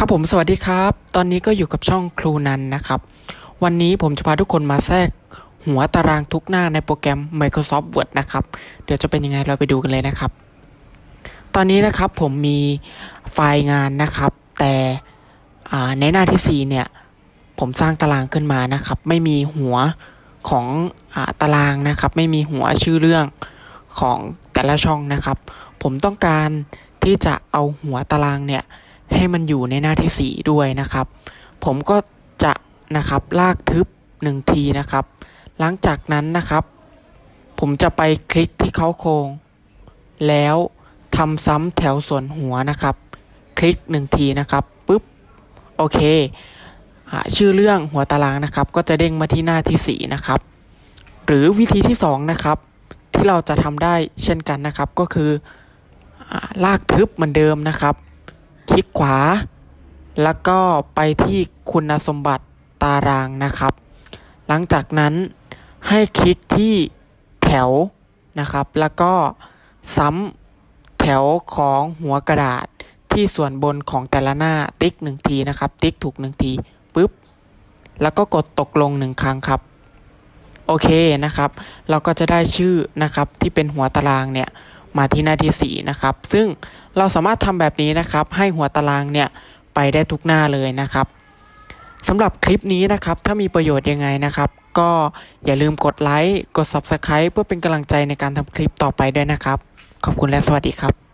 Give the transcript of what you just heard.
ครับผมสวัสดีครับ ตอนนี้ก็อยู่กับช่องครูนันนะครับ วันนี้ผมจะพาทุกคนมาแทรก หัวตารางทุกหน้าในโปรแกรม Microsoft Word นะครับ เดี๋ยวจะเป็นยังไงเราไปดูกันเลยนะครับ ตอนนี้นะครับผมมีไฟล์งานนะครับ แต่ในหน้าที่ 4 เนี่ย ผมสร้างตารางขึ้นมานะครับ ไม่มีหัวของอตารางนะครับ ไม่มีหัวชื่อเรื่องของแต่ละช่องนะครับ ผมต้องการที่จะเอาหัวตารางเนี่ย ให้มันอยู่ในหน้าที่ 4 ด้วยนะครับ ผมก็จะนะครับลากทึบ 1 ทีนะครับ หลังจากนั้นนะครับ ผมจะไปคลิกที่เขาโครงแล้วทำซ้ำแถวส่วนหัวนะครับ คลิก 1 ทีนะครับปุ๊บโอเคอ่าชื่อเรื่องหัวตารางนะครับ ก็จะเด้งมาที่หน้าที่4นะครับ หรือวิธีที่2นะครับที่เราจะทำได้เช่นกันนะครับก็คืออลากทึบเหมือนเดิมนะครับ คลิกขวา แล้วก็ไปที่คุณสมบัติตารางนะครับ หลังจากนั้นให้คลิกที่แถวนะครับ แล้วก็ซ้ำแถวของหัวกระดาษที่ส่วนบนของแต่ละหน้าติ๊กหนึ่งทีนะครับ ติ๊กถูกหนึ่งทีปุ๊บ แล้วก็กดตกลงหนึ่งครั้งครับ โอเคนะครับ เราก็จะได้ชื่อนะครับที่เป็นหัวตารางเนี่ย มาที่หน้าที่ 4 นะครับ ซึ่งเราสามารถทำแบบนี้นะครับ ให้หัวตารางเนี่ยไปได้ทุกหน้าเลยนะครับสำหรับคลิปนี้นะครับ ถ้ามีประโยชน์ยังไงนะครับ ก็อย่าลืมกดไลค์กด Subscribe เพื่อเป็นกำลังใจในการทำคลิปต่อไปด้วยนะครับ ขอบคุณและสวัสดีครับ